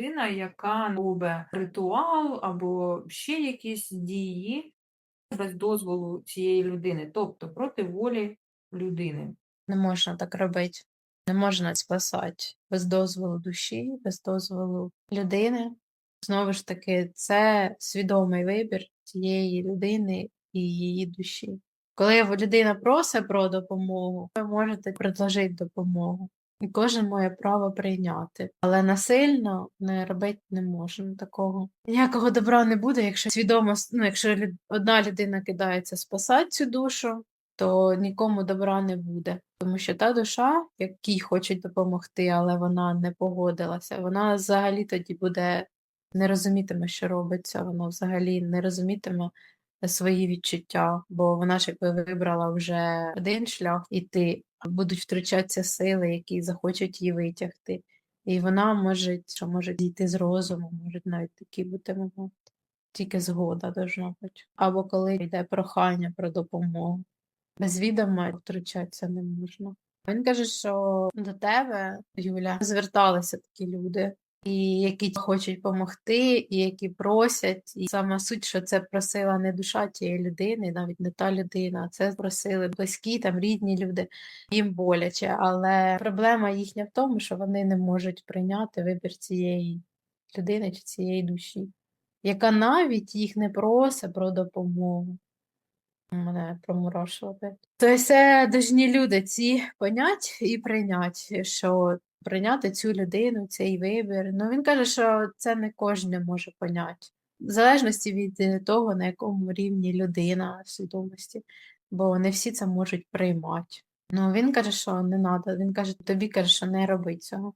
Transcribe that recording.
людина, яка робить ритуал або ще якісь дії без дозволу цієї людини, тобто проти волі людини. Не можна так робити. Не можна спасати без дозволу душі, без дозволу людини. Знову ж таки, це свідомий вибір цієї людини і її душі. Коли людина просить про допомогу, ви можете предложити допомогу. І кожен має право прийняти. Але насильно не робити не можна такого. Ніякого добра не буде, якщо свідомо, ну, якщо одна людина кидається спасати цю душу, то нікому добра не буде. Тому що та душа, якій хочуть допомогти, але вона не погодилася, вона взагалі тоді буде не розумітиме, що робиться, вона взагалі не розумітиме свої відчуття, бо вона ж якби вибрала вже один шлях іти, будуть втручатися сили, які захочуть її витягти. І вона може, що може дійти з розуму, можуть навіть такі бути моменти. Тільки згода должна бути. Або коли йде прохання про допомогу. Без відома втручатися не можна. Він каже, що до тебе, Юля, зверталися такі люди, і які хочуть допомогти, і які просять. І сама суть, що це просила не душа тієї людини, навіть не та людина, це просили близькі, там рідні люди, їм боляче. Але проблема їхня в тому, що вони не можуть прийняти вибір цієї людини чи цієї душі, яка навіть їх не просить про допомогу. Мене проморошило. опять. То це дожні люди ці понять і прийняти, що прийняти цю людину, цей вибір. Ну він каже, що це не кожен може поняти. В залежності від е, того, на якому рівні людина свідомості, бо не всі це можуть приймати. Ну він каже, що не треба. Він каже, тобі каже, що не роби цього.